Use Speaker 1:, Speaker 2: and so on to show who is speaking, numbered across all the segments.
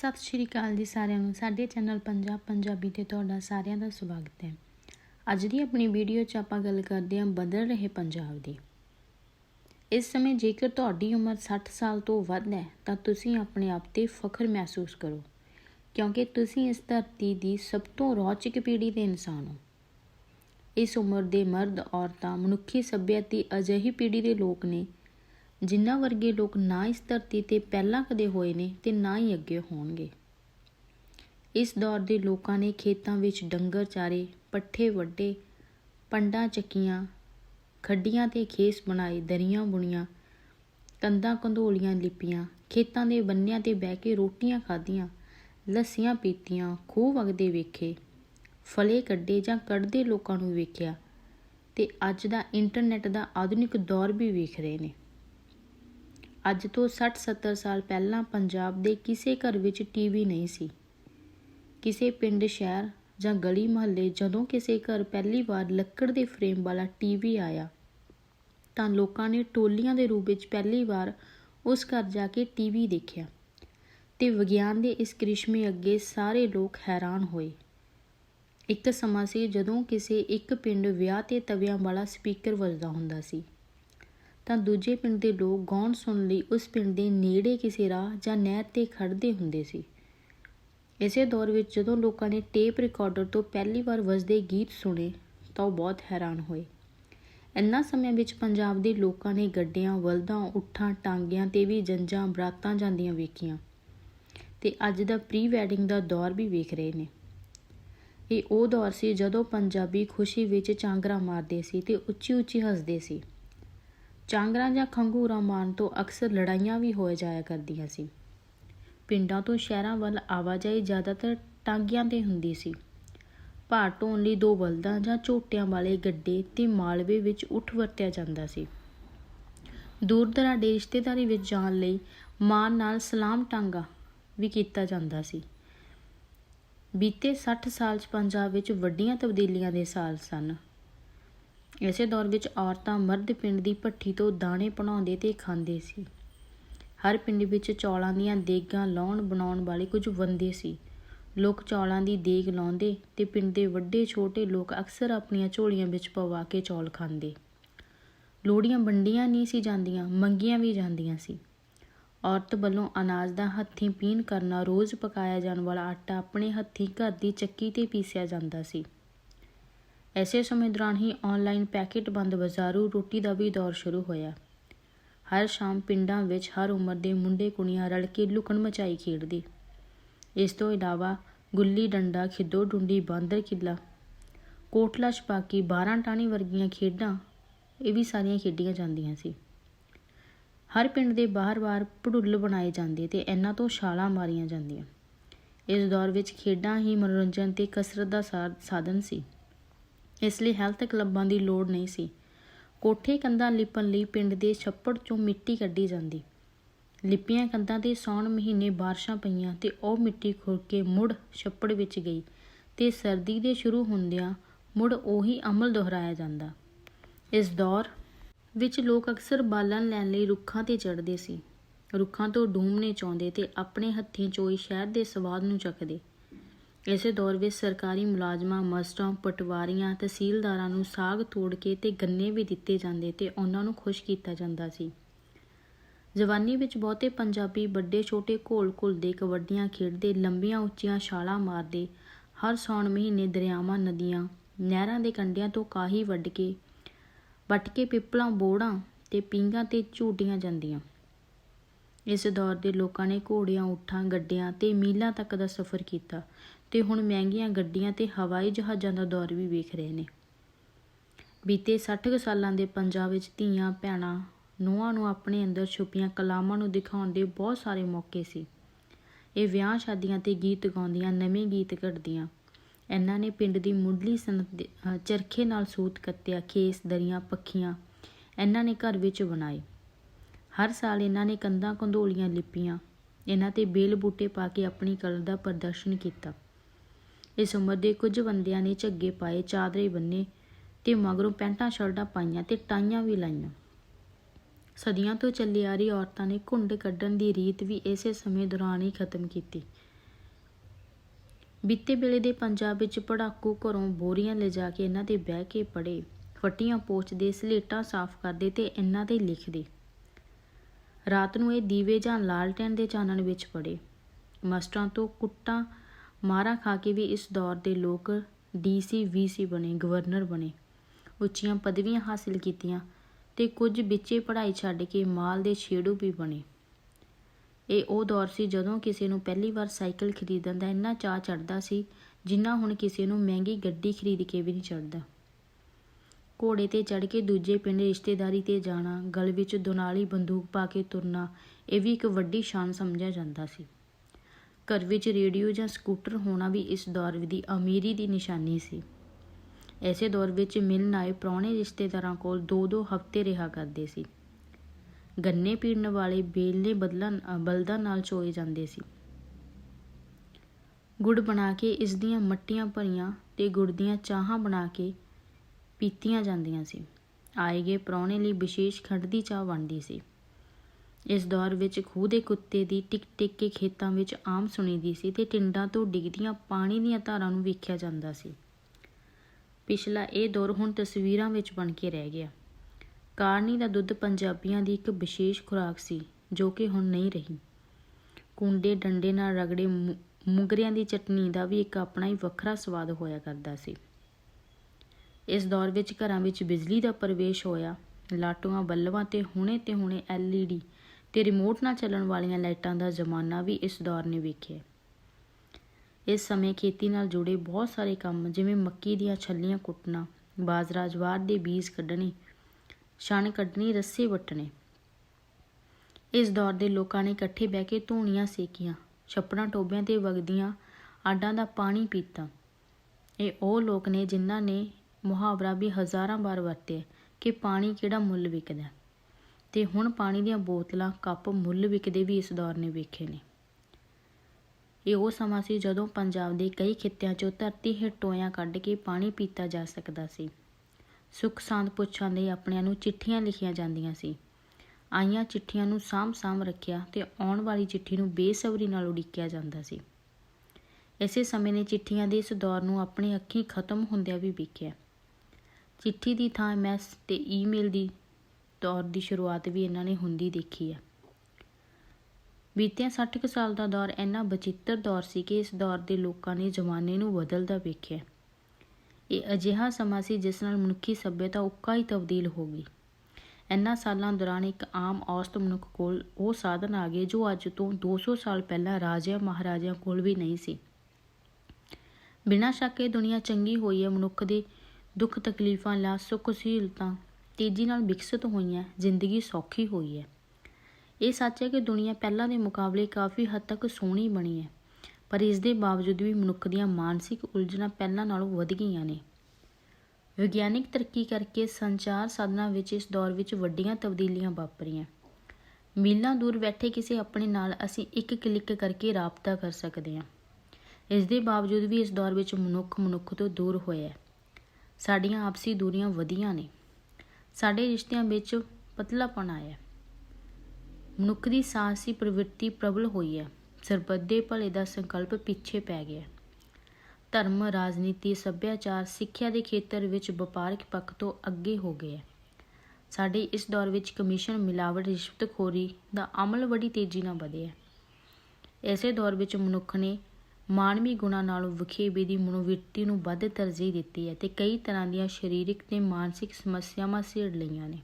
Speaker 1: ਸਤਿ ਸ਼੍ਰੀ ਅਕਾਲ ਜੀ ਸਾਰਿਆਂ ਨੂੰ। ਸਾਡੇ ਚੈਨਲ ਪੰਜਾਬ ਪੰਜਾਬੀ ਤੇ ਤੁਹਾਡਾ ਸਾਰਿਆਂ ਦਾ ਸਵਾਗਤ ਹੈ। ਅੱਜ ਦੀ ਆਪਣੀ ਵੀਡੀਓ 'ਚ ਆਪਾਂ ਗੱਲ ਕਰਦੇ ਹਾਂ ਬਦਲ ਰਹੇ ਪੰਜਾਬ ਦੀ। ਇਸ ਸਮੇਂ ਜੇਕਰ ਤੁਹਾਡੀ ਉਮਰ 60 ਸਾਲ ਤੋਂ ਵੱਧ ਹੈ, ਤਾਂ ਤੁਸੀਂ ਆਪਣੇ ਆਪ ਤੇ ਫਖਰ ਮਹਿਸੂਸ ਕਰੋ, ਕਿਉਂਕਿ ਤੁਸੀਂ ਇਸ ਧਰਤੀ ਦੀ ਸਭ ਤੋਂ ਰੌਚਕ ਪੀੜ੍ਹੀ ਦੇ ਇਨਸਾਨ ਹੋ। ਇਸ ਉਮਰ ਦੇ ਮਰਦ, ਔਰਤਾਂ, ਮਨੁੱਖੀ ਸੱਭਿਅਤਾ ਦੀ ਅਜਿਹੀ ਪੀੜ੍ਹੀ ਦੇ ਲੋਕ ਨੇ ਜਿਨ੍ਹਾਂ ਵਰਗੇ ਲੋਕ ਨਾ ਇਸ ਧਰਤੀ ਤੇ ਪਹਿਲਾਂ ਕਦੇ ਹੋਏ ਨੇ ਤੇ ਨਾ ਹੀ ਅੱਗੇ ਹੋਣਗੇ। ਇਸ ਦੌਰ ਦੇ ਲੋਕਾਂ ਨੇ ਖੇਤਾਂ ਵਿੱਚ ਡੰਗਰ ਚਾਰੇ, ਪੱਠੇ ਵੱਡੇ ਪੰਡਾਂ ਚੱਕੀਆਂ, ਖੱਡੀਆਂ ਤੇ ਖੇਸ ਬਣਾਏ, ਦਰੀਆਂ ਬੁਣੀਆਂ ਕੰਧਾਂ ਕੰਧੋਲੀਆਂ ਲਿਪੀਆਂ, ਖੇਤਾਂ ਦੇ ਬੰਨਿਆਂ ਤੇ ਬਹਿ ਕੇ ਰੋਟੀਆਂ ਖਾਧੀਆਂ, ਲੱਸੀਆਂ ਪੀਤੀਆਂ, ਖੂਹ ਵਗਦੇ ਵੇਖੇ, ਫਲੇ ਕੱਢੇ ਜਾਂ ਕੱਢਦੇ ਲੋਕਾਂ ਨੂੰ ਵੇਖਿਆ ਤੇ ਅੱਜ ਦਾ ਇੰਟਰਨੈਟ ਦਾ ਆਧੁਨਿਕ ਦੌਰ ਵੀ ਵੇਖ ਰਹੇ ਨੇ। ਅੱਜ ਤੋਂ 60-70 ਸਾਲ ਪਹਿਲਾਂ ਪੰਜਾਬ ਦੇ ਕਿਸੇ ਘਰ ਵਿੱਚ ਟੀਵੀ ਨਹੀਂ ਸੀ। ਕਿਸੇ ਪਿੰਡ, ਸ਼ਹਿਰ ਜਾਂ ਗਲੀ ਮੁਹੱਲੇ ਜਦੋਂ ਕਿਸੇ ਘਰ ਪਹਿਲੀ ਵਾਰ ਲੱਕੜ ਦੇ ਫਰੇਮ ਵਾਲਾ ਟੀਵੀ ਆਇਆ, ਤਾਂ ਲੋਕਾਂ ਨੇ ਟੋਲੀਆਂ ਦੇ ਰੂਪ ਵਿੱਚ ਪਹਿਲੀ ਵਾਰ ਉਸ ਘਰ ਜਾ ਕੇ ਟੀਵੀ ਦੇਖਿਆ ਤੇ ਵਿਗਿਆਨ ਦੇ ਇਸ ਕ੍ਰਿਸ਼ਮੇ ਅੱਗੇ ਸਾਰੇ ਲੋਕ ਹੈਰਾਨ ਹੋਏ। ਇੱਕ ਸਮਾਂ ਸੀ ਜਦੋਂ ਕਿਸੇ ਇੱਕ ਪਿੰਡ ਵਿਆਹ ਤੇ ਤਵਿਆਂ ਵਾਲਾ ਸਪੀਕਰ ਵੱਜਦਾ ਹੁੰਦਾ ਸੀ। ਤਾਂ ਦੂਜੇ ਪਿੰਡ ਦੇ ਲੋਕ ਗਾਉਣ ਸੁਣਨ ਲਈ ਉਸ ਪਿੰਡ ਦੇ ਨੇੜੇ ਕਿਸੇ ਰਾਹ ਜਾਂ ਨਹਿਰ ਤੇ ਖੜਦੇ ਹੁੰਦੇ ਸੀ। ਇਸੇ ਦੌਰ ਵਿੱਚ ਜਦੋਂ ਲੋਕਾਂ ਨੇ ਟੇਪ ਰਿਕਾਰਡਰ ਤੋਂ ਪਹਿਲੀ ਵਾਰ ਵੱਜਦੇ ਗੀਤ ਸੁਣੇ, ਤਾਂ ਉਹ ਬਹੁਤ ਹੈਰਾਨ ਹੋਏ। ਇੰਨਾ ਸਮੇਂ ਵਿੱਚ ਪੰਜਾਬ ਦੇ ਲੋਕਾਂ ਨੇ ਗੱਡਿਆਂ, ਵਲਦਾਂ, ਉੱਠਾਂ, ਟਾਂਗਿਆਂ ਤੇ ਵੀ ਜੰਜਾਂ, ਬਰਾਤਾਂ ਜਾਂਦੀਆਂ ਵੇਖੀਆਂ ਤੇ ਅੱਜ ਦਾ ਪ੍ਰੀ ਵੈਡਿੰਗ ਦਾ ਦੌਰ ਵੀ ਵੇਖ ਰਹੇ ਨੇ। ਇਹ ਉਹ ਦੌਰ ਸੀ ਜਦੋਂ ਪੰਜਾਬੀ ਖੁਸ਼ੀ ਵਿੱਚ ਚਾਂਗਰਾ ਮਾਰਦੇ ਸੀ ਤੇ ਉੱਚੀ ਉੱਚੀ ਹੱਸਦੇ ਸੀ। ਚਾਂਗਰਾ ਜਾਂ ਖੰਗੂਰਾ ਮਾਰਨ ਤੋਂ ਅਕਸਰ ਲੜਾਈਆਂ ਵੀ ਹੋਇਆ ਜਾਇਆ ਕਰਦੀਆਂ ਸੀ। ਪਿੰਡਾਂ ਤੋਂ ਸ਼ਹਿਰਾਂ ਵੱਲ ਆਵਾਜਾਈ ਜ਼ਿਆਦਾਤਰ ਟਾਂਗਿਆਂ ਤੇ ਹੁੰਦੀ ਸੀ। ਭਾਰ ਢੋਣ ਲਈ ਦੋ ਬਲਦਾਂ ਜਾਂ ਝੋਟਿਆਂ ਵਾਲੇ ਗੱਡੇ ਤੇ ਮਾਲਵੇ ਵਿੱਚ ਉੱਠ ਵਰਤਿਆ ਜਾਂਦਾ ਸੀ। ਦੂਰ ਦਰਾਡੇ ਰਿਸ਼ਤੇਦਾਰੀ ਵਿੱਚ ਜਾਣ ਲਈ ਮਾਨ ਨਾਲ ਸਲਾਮ ਟਾਂਗਾ ਵੀ ਕੀਤਾ ਜਾਂਦਾ ਸੀ। ਬੀਤੇ 60 ਸਾਲ 'ਚ ਪੰਜਾਬ ਵਿੱਚ ਵੱਡੀਆਂ ਤਬਦੀਲੀਆਂ ਦੇ ਸਾਲ ਸਨ। ਇਸੇ ਦੌਰ ਵਿੱਚ ਔਰਤਾਂ ਮਰਦ ਪਿੰਡ ਦੀ ਭੱਠੀ ਤੋਂ ਦਾਣੇ ਬਣਾਉਂਦੇ ਤੇ ਖਾਂਦੇ ਸੀ। ਹਰ ਪਿੰਡ ਵਿੱਚ ਚੌਲਾਂ ਦੀਆਂ ਦੇਗਾਂ ਲਾਉਣ ਬਣਾਉਣ ਵਾਲੇ ਕੁਝ ਬੰਦੇ ਸੀ। ਲੋਕ ਚੌਲਾਂ ਦੀ ਦੇਗ ਲਾਉਂਦੇ ਤੇ ਪਿੰਡ ਦੇ ਵੱਡੇ ਛੋਟੇ ਲੋਕ ਅਕਸਰ ਆਪਣੀਆਂ ਝੋਲੀਆਂ ਵਿੱਚ ਪਵਾ ਕੇ ਚੌਲ ਖਾਂਦੇ। ਲੋੜੀਆਂ ਵੰਡੀਆਂ ਨਹੀਂ ਸੀ ਜਾਂਦੀਆਂ, ਮੰਗੀਆਂ ਵੀ ਜਾਂਦੀਆਂ ਸੀ। ਔਰਤ ਵੱਲੋਂ ਅਨਾਜ ਦਾ ਹੱਥੀਂ ਪੀਣ ਕਰਨਾ ਰੋਜ਼ ਪਕਾਇਆ ਜਾਣ ਵਾਲਾ ਆਟਾ ਆਪਣੇ ਹੱਥੀਂ ਘਰ ਦੀ ਚੱਕੀ ਤੇ ਪੀਸਿਆ ਜਾਂਦਾ ਸੀ। ਐਸੇ ਸਮੇਂ ਦੌਰਾਨ ਹੀ ਆਨਲਾਈਨ ਪੈਕੇਟ ਬੰਦ ਬਾਜ਼ਾਰੂ ਰੋਟੀ ਦਾ ਵੀ ਦੌਰ ਸ਼ੁਰੂ ਹੋਇਆ। ਹਰ ਸ਼ਾਮ ਪਿੰਡਾਂ ਵਿੱਚ ਹਰ ਉਮਰ ਦੇ ਮੁੰਡੇ ਕੁੜੀਆਂ ਰਲ ਕੇ ਲੁਕਣ ਮਚਾਈ ਖੇਡਦੇ। ਇਸ ਤੋਂ ਇਲਾਵਾ ਗੁੱਲੀ ਡੰਡਾ, ਖਿੱਦੋ ਡੁੰਡੀ, ਬਾਂਦਰ ਕਿੱਲਾ, ਕੋਟਲਾ ਛਪਾਕੀ 12 ਟਾਣੀ ਵਰਗੀਆਂ ਖੇਡਾਂ, ਇਹ ਵੀ ਸਾਰੀਆਂ ਖੇਡੀਆਂ ਜਾਂਦੀਆਂ ਸੀ। ਹਰ ਪਿੰਡ ਦੇ ਬਾਹਰ-ਬਾਹਰ ਪੜੁੱਲ ਬਣਾਏ ਜਾਂਦੇ ਤੇ ਇਹਨਾਂ ਤੋਂ ਛਾਲਾਂ ਮਾਰੀਆਂ ਜਾਂਦੀਆਂ। ਇਸ ਦੌਰ ਵਿੱਚ ਖੇਡਾਂ ਹੀ ਮਨੋਰੰਜਨ ਤੇ ਕਸਰਤ ਦਾ ਸਾਧਨ ਸੀ। ਇਸ ਲਈ ਹੈਲਥ ਕਲੱਬਾਂ ਦੀ ਲੋੜ ਨਹੀਂ ਸੀ। ਕੋਠੇ ਕੰਧਾਂ ਲਿਪਣ ਲਈ ਪਿੰਡ ਦੇ ਛੱਪੜ ਚੋਂ ਮਿੱਟੀ ਕੱਢੀ ਜਾਂਦੀ। ਲਿਪੀਆਂ ਕੰਧਾਂ ਤੇ ਸੌਣ ਮਹੀਨੇ ਬਾਰਿਸ਼ਾਂ ਪਈਆਂ ਤੇ ਉਹ ਮਿੱਟੀ ਖੁਰ ਕੇ ਮੁੜ ਛੱਪੜ ਵਿੱਚ ਗਈ ਤੇ ਸਰਦੀ ਦੇ ਸ਼ੁਰੂ ਹੁੰਦਿਆਂ ਮੁੜ ਉਹੀ ਅਮਲ ਦੁਹਰਾਇਆ ਜਾਂਦਾ। ਇਸ ਦੌਰ ਵਿੱਚ ਲੋਕ ਅਕਸਰ ਬਾਲਣ ਲੈਣ ਲਈ ਰੁੱਖਾਂ ਤੇ ਚੜ੍ਹਦੇ ਸੀ। ਰੁੱਖਾਂ ਤੋਂ ਡੂਮਣੇ ਚਾਹੁੰਦੇ ਤੇ ਆਪਣੇ ਹੱਥੀਂ ਚੋਈ ਸ਼ਹਿਰ ਦੇ ਸਵਾਦ ਨੂੰ ਚੱਕਦੇ। ਇਸੇ ਦੌਰ ਵਿੱਚ ਸਰਕਾਰੀ ਮੁਲਾਜ਼ਮਾਂ ਮਸਟਰਾਂ ਪਟਵਾਰੀਆਂ, ਤਹਿਸੀਲਦਾਰਾਂ ਨੂੰ ਸਾਗ ਤੋੜ ਕੇ ਤੇ ਗੰਨੇ ਵੀ ਦਿੱਤੇ ਜਾਂਦੇ ਤੇ ਉਹਨਾਂ ਨੂੰ ਖੁਸ਼ ਕੀਤਾ ਜਾਂਦਾ ਸੀ। ਜਵਾਨੀ ਵਿੱਚ ਬਹੁਤੇ ਪੰਜਾਬੀ ਵੱਡੇ, ਛੋਟੇ ਘੋਲ ਘੁਲਦੇ ਕਬੱਡੀਆਂ ਖੇਡਦੇ, ਲੰਬੀਆਂ, ਉੱਚੀਆਂ ਛਾਲਾਂ ਮਾਰਦੇ, ਹਰ ਸੌਣ ਮਹੀਨੇ ਦਰਿਆਵਾਂ, ਨਦੀਆਂ, ਨਹਿਰਾਂ ਦੇ ਕੰਢਿਆਂ ਤੋਂ ਕਾਹੀ ਵੱਢ ਕੇ, ਵੱਟ ਕੇ ਪਿੱਪਲਾਂ, ਬੋੜਾਂ ਤੇ ਪਿੰਗਾਂ ਤੇ ਝੂਟੀਆਂ ਜਾਂਦੀਆਂ। ਇਸ ਦੌਰ ਦੇ ਲੋਕਾਂ ਨੇ ਘੋੜਿਆਂ ਉਠਾਂ ਗੱਡਿਆਂ ਤੇ ਮੀਲਾਂ ਤੱਕ ਦਾ ਸਫ਼ਰ ਕੀਤਾ ਤੇ ਹੁਣ ਮਹਿੰਗੀਆਂ ਗੱਡੀਆਂ ਤੇ ਹਵਾਈ ਜਹਾਜ਼ਾਂ ਦਾ ਦੌਰ ਵੀ ਵੇਖ ਰਹੇ ਨੇ। ਬੀਤੇ 60 ਸਾਲਾਂ ਦੇ ਪੰਜਾਬ ਵਿੱਚ ਧੀਆਂ ਭੈਣਾਂ ਨੂੰਹਾਂ ਨੂੰ ਆਪਣੇ ਅੰਦਰ ਛੁਪੀਆਂ ਕਲਾਮਾਂ ਨੂੰ ਦਿਖਾਉਣ ਦੇ ਬਹੁਤ ਸਾਰੇ ਮੌਕੇ ਸੀ। ਇਹ ਵਿਆਹ ਸ਼ਾਦੀਆਂ ਤੇ ਗੀਤ ਗਾਉਂਦੀਆਂ, ਨਵੇਂ ਗੀਤ ਘੜਦੀਆਂ ਇਹਨਾਂ ਨੇ ਪਿੰਡ ਦੀ ਮੁੱਢਲੀ ਸਨਤ ਚਰਖੇ ਨਾਲ ਸੂਤ ਕੱਤਿਆ, ਖੇਸ, ਦਰੀਆਂ, ਪੱਖੀਆਂ ਇਹਨਾਂ ਨੇ ਘਰ ਵਿੱਚ ਬਣਾਏ। ਹਰ ਸਾਲ ਇਹਨਾਂ ਨੇ ਕੰਧਾਂ ਕੰਧੋਲੀਆਂ ਲਿਪੀਆਂ। ਇਹਨਾਂ ਤੇ ਬੇਲ ਬੂਟੇ ਪਾ ਕੇ ਆਪਣੀ ਕਲਾ ਦਾ ਪ੍ਰਦਰਸ਼ਨ ਕੀਤਾ। ਇਸ ਉਮਰ ਦੇ ਕੁਝ ਬੰਦਿਆਂ ਨੇ ਝੱਗੇ ਪਾਏ, ਚਾਦਰੇ ਬੰਨੇ ਤੇ ਮਗਰੋਂ ਪੈਂਟਾਂ ਸ਼ਰਟਾਂ ਪਾਈਆਂ ਤੇ ਟਾਈਆਂ ਵੀ ਲਾਈਆਂ। ਸਦੀਆਂ ਤੋਂ ਚੱਲੀ ਆ ਰਹੀ ਔਰਤਾਂ ਨੇ ਘੁੰਡ ਕੱਢਣ ਦੀ ਰੀਤ ਵੀ ਇਸੇ ਸਮੇਂ ਦੌਰਾਨ ਹੀ ਖਤਮ ਕੀਤੀ। ਬੀਤੇ ਵੇਲੇ ਦੇ ਪੰਜਾਬ ਵਿੱਚ ਪੜਾਕੂ ਘਰੋਂ ਬੋਰੀਆਂ ਲਿਜਾ ਕੇ ਇਹਨਾਂ ਤੇ ਬਹਿ ਕੇ ਪੜੇ ਫੱਟੀਆਂ ਪੋਚਦੇ, ਸਲੇਟਾਂ ਸਾਫ਼ ਕਰਦੇ ਤੇ ਇਹਨਾਂ ਤੇ ਲਿਖਦੇ। ਰਾਤ ਨੂੰ ਇਹ ਦੀਵੇ ਜਾਂ ਲਾਲਟੈਨ ਦੇ ਚਾਨਣ ਵਿੱਚ ਪੜੇ ਮਾਸਟਰਾਂ ਤੋਂ ਕੁੱਟਾਂ ਮਾਰਾ ਖਾ ਕੇ ਵੀ ਇਸ ਦੌਰ ਦੇ ਲੋਕ ਡੀਸੀ, ਵੀਸੀ ਬਣੇ, ਗਵਰਨਰ ਬਣੇ। ਉੱਚੀਆਂ ਪਦਵੀਆਂ ਹਾਸਿਲ ਕੀਤੀਆਂ ਤੇ ਕੁਝ ਵਿੱਚੇ ਪੜ੍ਹਾਈ ਛੱਡ ਕੇ ਮਾਲ ਦੇ ਛੇੜੂ ਵੀ ਬਣੇ। ਇਹ ਉਹ ਦੌਰ ਸੀ ਜਦੋਂ ਕਿਸੇ ਨੂੰ ਪਹਿਲੀ ਵਾਰ ਸਾਈਕਲ ਖਰੀਦਣ ਦਾ ਇੰਨਾ ਚਾਅ ਚੜਦਾ ਸੀ, ਜਿੰਨਾ ਹੁਣ ਕਿਸੇ ਨੂੰ ਮਹਿੰਗੀ ਗੱਡੀ ਖਰੀਦ ਕੇ ਵੀ ਨਹੀਂ ਚੜਦਾ ਘੋੜੇ ਤੇ ਚੜ ਕੇ ਦੂਜੇ ਪਿੰਡ ਰਿਸ਼ਤੇਦਾਰੀ ਤੇ ਜਾਣਾ, ਗਲ ਵਿੱਚ ਦੁਨਾਲੀ ਬੰਦੂਕ ਪਾ ਕੇ ਤੁਰਨਾ, ਇਹ ਵੀ ਇੱਕ ਵੱਡੀ ਸ਼ਾਨ ਸਮਝਿਆ ਜਾਂਦਾ ਸੀ। ਘਰ ਵਿੱਚ ਰੇਡੀਓ ਜਾਂ ਸਕੂਟਰ ਹੋਣਾ ਵੀ ਇਸ ਦੌਰ ਦੀ ਅਮੀਰੀ ਦੀ ਨਿਸ਼ਾਨੀ ਸੀ। ਐਸੇ ਦੌਰ ਵਿੱਚ ਮਿਲਣ ਆਏ ਪ੍ਰਾਹੁਣੇ ਰਿਸ਼ਤੇਦਾਰਾਂ ਕੋਲ ਦੋ ਦੋ ਹਫ਼ਤੇ ਰਿਹਾ ਕਰਦੇ ਸੀ। ਗੰਨੇ ਪੀੜਨ ਵਾਲੇ ਬੇਲਨੇ ਬਦਲਾਂ ਬਲਦਾਂ ਨਾਲ ਚੋਏ ਜਾਂਦੇ ਸੀ। ਗੁੜ ਬਣਾ ਕੇ ਇਸ ਦੀਆਂ ਮੱਟੀਆਂ ਭਰੀਆਂ ਤੇ ਗੁੜ ਦੀਆਂ ਚਾਹਾਂ ਬਣਾ ਕੇ ਪੀਤੀਆਂ ਜਾਂਦੀਆਂ ਸੀ। ਆਏ ਗਏ ਪ੍ਰਾਹੁਣੇ ਲਈ ਵਿਸ਼ੇਸ਼ ਖੰਡ ਦੀ ਚਾਹ ਬਣਦੀ ਸੀ। ਇਸ ਦੌਰ ਵਿੱਚ ਖੂਹ ਦੇ ਕੁੱਤੇ ਦੀ ਟਿਕ ਟਿਕ ਕੇ ਖੇਤਾਂ ਵਿੱਚ ਆਮ ਸੁਣੀਦੀ ਸੀ ਤੇ ਟਿੰਡਾਂ ਤੋਂ ਡਿੱਗਦੀਆਂ ਪਾਣੀ ਦੀਆਂ ਧਾਰਾਂ ਨੂੰ ਵੇਖਿਆ ਜਾਂਦਾ ਸੀ। ਪਿਛਲਾ ਇਹ ਦੌਰ ਹੁਣ ਤਸਵੀਰਾਂ ਵਿੱਚ ਬਣ ਕੇ ਰਹਿ ਗਿਆ। ਕਾਰਨੀ ਦਾ ਦੁੱਧ ਪੰਜਾਬੀਆਂ ਦੀ ਇੱਕ ਵਿਸ਼ੇਸ਼ ਖੁਰਾਕ ਸੀ, ਜੋ ਕਿ ਹੁਣ ਨਹੀਂ ਰਹੀ। ਕੁੰਡੇ ਡੰਡੇ ਨਾਲ ਰਗੜੇ ਮੁਗਰਿਆਂ ਦੀ ਚਟਨੀ ਦਾ ਵੀ ਇੱਕ ਆਪਣਾ ਹੀ ਵੱਖਰਾ ਸਵਾਦ ਹੋਇਆ ਕਰਦਾ ਸੀ। ਇਸ ਦੌਰ ਵਿੱਚ ਘਰਾਂ ਵਿੱਚ ਬਿਜਲੀ ਦਾ ਪ੍ਰਵੇਸ਼ ਹੋਇਆ। ਲਾਟੂਆਂ ਬੱਲਵਾਂ ਤੇ ਹੁਣੇ ਤੇ ਹੁਣੇ ਐਲਈਡੀ ਤੇ ਰਿਮੋਟ ਨਾਲ ਚੱਲਣ ਵਾਲੀਆਂ ਲਾਈਟਾਂ ਦਾ ਜ਼ਮਾਨਾ ਵੀ ਇਸ ਦੌਰ ਨੇ ਵੇਖਿਆ ਇਸ ਸਮੇਂ ਖੇਤੀ ਨਾਲ ਜੁੜੇ ਬਹੁਤ ਸਾਰੇ ਕੰਮ, ਜਿਵੇਂ ਮੱਕੀ ਦੀਆਂ ਛੱਲੀਆਂ ਕੁੱਟਣਾ, ਬਾਜਰਾ, ਜਵਾਰ ਦੇ ਬੀਜ ਕੱਢਣੇ, ਛਣ ਕੱਢਣੀ, ਰੱਸੇ ਵੱਟਣੇ। ਇਸ ਦੌਰ ਦੇ ਲੋਕਾਂ ਨੇ ਇਕੱਠੇ ਬਹਿ ਕੇ ਧੂਣੀਆਂ ਸੇਕੀਆਂ, ਛੱਪੜਾਂ ਟੋਬਿਆਂ ਤੇ ਵਗਦੀਆਂ, ਆਡਾਂ ਦਾ ਪਾਣੀ ਪੀਤਾ। ਇਹ ਉਹ ਲੋਕ ਨੇ ਜਿਨ੍ਹਾਂ ਨੇ ਮੁਹਾਵਰਾ ਵੀ ਹਜ਼ਾਰਾਂ ਵਾਰ ਵਰਤਿਆ ਕਿ ਪਾਣੀ ਕਿਹੜਾ ਮੁੱਲ ਵਿਕਦਾ ਤੇ ਹੁਣ ਪਾਣੀ ਦੀਆਂ ਬੋਤਲਾਂ, ਕੱਪ ਮੁੱਲ ਵਿਕਦੇ ਵੀ ਇਸ ਦੌਰ ਨੇ ਵੇਖੇ ਨੇ। ਇਹ ਉਹ ਸਮਾਂ ਸੀ ਜਦੋਂ ਪੰਜਾਬ ਦੇ ਕਈ ਖਿੱਤਿਆਂ 'ਚੋਂ ਧਰਤੀ ਹੇਠ ਕੱਢ ਕੇ ਪਾਣੀ ਪੀਤਾ ਜਾ ਸਕਦਾ ਸੀ। ਸੁੱਖ ਸਾਂਦ ਪੁੱਛਾਂ ਦੇ ਆਪਣਿਆਂ ਨੂੰ ਚਿੱਠੀਆਂ ਲਿਖੀਆਂ ਜਾਂਦੀਆਂ ਸੀ। ਆਈਆਂ ਚਿੱਠੀਆਂ ਨੂੰ ਸਾਂਭ-ਸਾਂਭ ਰੱਖਿਆ ਤੇ ਆਉਣ ਵਾਲੀ ਚਿੱਠੀ ਨੂੰ ਬੇਸਬਰੀ ਨਾਲ ਉਡੀਕਿਆ ਜਾਂਦਾ ਸੀ। ਇਸੇ ਸਮੇਂ ਨੇ ਚਿੱਠੀਆਂ ਦੇ ਇਸ ਦੌਰ ਨੂੰ ਆਪਣੀ ਅੱਖੀਂ ਖਤਮ ਹੁੰਦਿਆਂ ਵੀ ਵੇਖਿਆ। ਚਿੱਠੀ ਦੀ ਥਾਂ ਐਮਐਸ ਤੇ ਈਮੇਲ ਦੀ ਦੌਰ ਦੀ ਸ਼ੁਰੂਆਤ ਵੀ ਇਹਨਾਂ ਨੇ ਹੁੰਦੀ ਦੇਖੀ ਹੈ ਬੀਤਿਆਂ 60 ਸਾਲ ਦਾ ਦੌਰ ਇੰਨਾ ਬਚਿੱਤਰ ਦੌਰ ਸੀ ਕਿ ਇਸ ਦੌਰ ਦੇ ਲੋਕਾਂ ਨੇ ਜ਼ਮਾਨੇ ਨੂੰ ਬਦਲਦਾ ਵੇਖਿਆ। ਇਹ ਅਜਿਹਾ ਸਮਾਂ ਸੀ ਜਿਸ ਨਾਲ ਮਨੁੱਖੀ ਸੱਭਿਅਤਾ ਉੱਕਾ ਹੀ ਤਬਦੀਲ ਹੋ ਗਈ। ਇੰਨਾ ਸਾਲਾਂ ਦੌਰਾਨ ਇੱਕ ਆਮ ਔਸਤ ਮਨੁੱਖ ਕੋਲ ਉਹ ਸਾਧਨ ਆ ਗਏ ਜੋ ਅੱਜ ਤੋਂ 200 ਸਾਲ ਪਹਿਲਾਂ ਰਾਜਿਆਂ ਮਹਾਰਾਜਿਆਂ ਕੋਲ ਵੀ ਨਹੀਂ ਸੀ। ਬਿਨਾਂ ਸ਼ੱਕ ਇਹ ਦੁਨੀਆ ਚੰਗੀ ਹੋਈ ਹੈ, ਮਨੁੱਖ ਦੇ ਦੁੱਖ ਤਕਲੀਫਾਂ ਲਾ ਸੁੱਖ ਸਹੂਲਤਾਂ ਤੇਜ਼ੀ ਨਾਲ ਵਿਕਸਿਤ ਹੋਈਆਂ, ਜ਼ਿੰਦਗੀ ਸੌਖੀ ਹੋਈ ਹੈ। ਇਹ ਸੱਚ ਹੈ ਕਿ ਦੁਨੀਆ ਪਹਿਲਾਂ ਦੇ ਮੁਕਾਬਲੇ ਕਾਫੀ ਹੱਦ ਤੱਕ ਸੋਹਣੀ ਬਣੀ ਹੈ, ਪਰ ਇਸ ਦੇ ਬਾਵਜੂਦ ਵੀ ਮਨੁੱਖ ਦੀਆਂ ਮਾਨਸਿਕ ਉਲਝਣਾਂ ਪਹਿਲਾਂ ਨਾਲੋਂ ਵੱਧ ਗਈਆਂ ਨੇ। ਵਿਗਿਆਨਿਕ ਤਰੱਕੀ ਕਰਕੇ ਸੰਚਾਰ ਸਾਧਨਾਂ ਵਿੱਚ ਇਸ ਦੌਰ ਵਿੱਚ ਵੱਡੀਆਂ ਤਬਦੀਲੀਆਂ ਵਾਪਰੀਆਂ। ਮੀਲਾਂ ਦੂਰ ਬੈਠੇ ਕਿਸੇ ਆਪਣੇ ਨਾਲ ਅਸੀਂ ਇੱਕ ਕਲਿੱਕ ਕਰਕੇ ਰਾਬਤਾ ਕਰ ਸਕਦੇ ਹਾਂ। ਇਸ ਦੇ ਬਾਵਜੂਦ ਵੀ ਇਸ ਦੌਰ ਵਿੱਚ ਮਨੁੱਖ ਮਨੁੱਖ ਤੋਂ ਦੂਰ ਹੋਇਆ ਸਾਡੀਆਂ ਆਪਸੀ ਦੂਰੀਆਂ ਵਧੀਆਂ ਨੇ। ਸਾਡੇ ਰਿਸ਼ਤਿਆਂ ਵਿੱਚ ਪਤਲਾਪਣ ਆਇਆ। ਮਨੁੱਖ ਦੀ ਸਾਹਸੀ ਪ੍ਰਵਿਰਤੀ ਪ੍ਰਬਲ ਹੋਈ ਹੈ। ਸਰਬੱਤ ਦੇ ਭਲੇ ਦਾ ਸੰਕਲਪ ਪਿੱਛੇ ਪੈ ਗਿਆ। ਧਰਮ, ਰਾਜਨੀਤੀ, ਸੱਭਿਆਚਾਰ, ਸਿੱਖਿਆ ਦੇ ਖੇਤਰ ਵਿੱਚ ਵਪਾਰਕ ਪੱਖ ਤੋਂ ਅੱਗੇ ਹੋ ਗਏ ਹੈ। ਸਾਡੇ ਇਸ ਦੌਰ ਵਿੱਚ ਕਮਿਸ਼ਨ ਮਿਲਾਵਟ, ਰਿਸ਼ਵਤਖੋਰੀ ਦਾ ਅਮਲ ਬੜੀ ਤੇਜ਼ੀ ਨਾਲ ਵਧਿਆ ਹੈ। ਐਸੇ ਦੌਰ ਵਿੱਚ ਮਨੁੱਖ ਨੇ ਮਾਨਵੀ ਗੁਣਾਂ ਨਾਲੋਂ ਵਖੇਬੇ ਦੀ ਮਨੋਵਿਰਤੀ ਨੂੰ ਵੱਧ ਤਰਜੀਹ ਦਿੱਤੀ ਹੈ ਤੇ ਕਈ ਤਰ੍ਹਾਂ ਦੀਆਂ ਸਰੀਰਕ ਤੇ ਮਾਨਸਿਕ ਸਮੱਸਿਆਵਾਂ ਸਿਰ ਲਈਆਂ ਨੇ।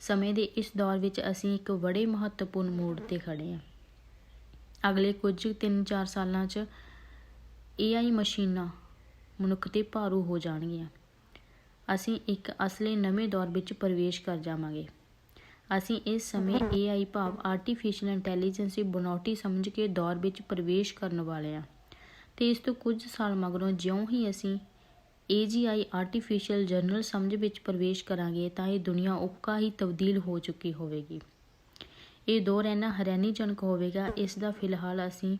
Speaker 1: ਸਮੇਂ ਦੇ ਇਸ ਦੌਰ ਵਿੱਚ ਅਸੀਂ ਇੱਕ ਬੜੇ ਮਹੱਤਵਪੂਰਨ ਮੋੜ ਤੇ ਖੜੇ ਹਾਂ। ਅਗਲੇ ਕੁਝ 3-4 ਸਾਲਾਂ 'ਚ AI ਮਸ਼ੀਨਾਂ ਮਨੁੱਖ ਤੇ ਭਾਰੂ ਹੋ ਜਾਣਗੀਆਂ। ਅਸੀਂ ਇੱਕ ਅਸਲੇ ਨਵੇਂ ਦੌਰ ਵਿੱਚ ਪ੍ਰਵੇਸ਼ ਕਰ ਜਾਵਾਂਗੇ। ਅਸੀਂ ਇਸ ਸਮੇਂ AI ਭਾਵ ਆਰਟੀਫੀਸ਼ੀਅਲ ਇੰਟੈਲੀਜੈਂਸ ਦੀ ਬਨੌਟੀ ਸਮਝ ਕੇ ਦੌਰ ਵਿੱਚ ਪ੍ਰਵੇਸ਼ ਕਰਨ ਵਾਲੇ ਹਾਂ। ਤੇ ਇਸ ਤੋਂ ਕੁਝ ਸਾਲ ਮਗਰੋਂ ਜਿਉਂ ਹੀ ਅਸੀਂ AGI ਆਰਟੀਫੀਸ਼ੀਅਲ ਜਨਰਲ ਸਮਝ ਵਿੱਚ ਪ੍ਰਵੇਸ਼ ਕਰਾਂਗੇ ਤਾਂ ਇਹ ਦੁਨੀਆ ਉੱਕਾ ਹੀ ਤਬਦੀਲ ਹੋ ਚੁੱਕੀ ਹੋਵੇਗੀ। ਇਹ ਦੌਰ ਇੰਨਾ ਹੈਰਾਨੀਜਨਕ ਹੋਵੇਗਾ, ਇਸ ਦਾ ਫਿਲਹਾਲ ਅਸੀਂ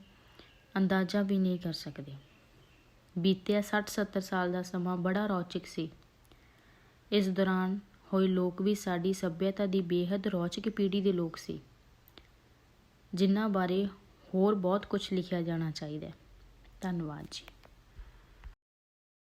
Speaker 1: ਅੰਦਾਜ਼ਾ ਵੀ ਨਹੀਂ ਕਰ ਸਕਦੇ। ਬੀਤਿਆ 60-70 ਸਾਲ ਦਾ ਸਮਾਂ ਬੜਾ ਰੌਚਕ ਸੀ। ਇਸ ਦੌਰਾਨ ਹੋਏ ਲੋਕ ਵੀ ਸਾਡੀ ਸੱਭਿਅਤਾ ਦੀ ਬੇਹੱਦ ਰੌਚਕ ਪੀੜ੍ਹੀ ਦੇ ਲੋਕ ਸੀ, ਜਿਨ੍ਹਾਂ ਬਾਰੇ ਹੋਰ ਬਹੁਤ ਕੁਝ ਲਿਖਿਆ ਜਾਣਾ ਚਾਹੀਦਾ ਹੈ। ਧੰਨਵਾਦ ਜੀ।